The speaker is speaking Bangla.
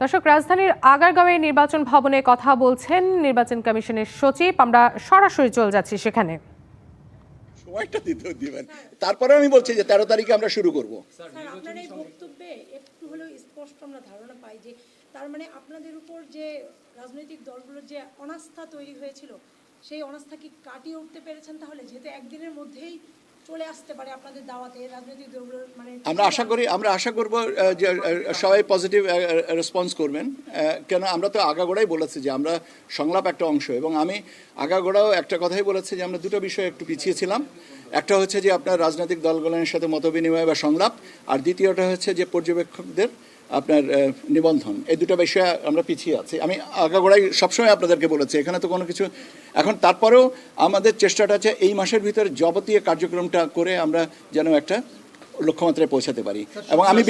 দর্শক রাজধানীর আগারগাঁওয়ে নির্বাচন ভবনে কথা বলছেন নির্বাচন কমিশনের সচিব। আমরা সরাসরি চলে যাচ্ছি সেখানে। সময়টা দিতে দিবেন। তারপরে আমি বলছি যে তেরো তারিখে আমরা শুরু করব। স্যার আপনার এই বক্তব্যে একটু হলেও স্পষ্ট আমরা ধারণা পাই যে তার মানে আপনাদের উপর যে রাজনৈতিক দলগুলোর যে অনাস্থা তৈরি হয়েছিল সেই অনাস্থা কি কাটিয়ে উঠতে পেরেছেন? তাহলে যেহেতু একদিনের মধ্যেই আসতে পারে মানে আমরা আশা করি, আমরা আশা করব যে সবাই পজিটিভ রেসপন্স করবেন। কেন, আমরা তো আগাগোড়াই বলেছি যে আমরা সংলাপ একটা অংশ এবং আমি আগাগোড়াও একটা কথাই বলেছি যে আমরা দুটো বিষয় একটু পিছিয়েছিলাম একটা হচ্ছে যে আপনার রাজনৈতিক দলগুলোর সাথে মতবিনিময় বা সংলাপ, আর দ্বিতীয়টা হচ্ছে যে পর্যবেক্ষকদের আপনার নিবন্ধন। এই দুটো বিষয়ে আমরা পিছিয়ে আছি। আমি আগাগোড়াই সবসময় আপনাদেরকে বলেছি এখানে তো কোনো কিছু এখন তারপরেও আমাদের চেষ্টাটা আছে এই মাসের ভিতরে যাবতীয় কার্যক্রমটা করে আমরা যেন একটা লক্ষ্যমাত্রায় পৌঁছাতে পারি। এবং আমি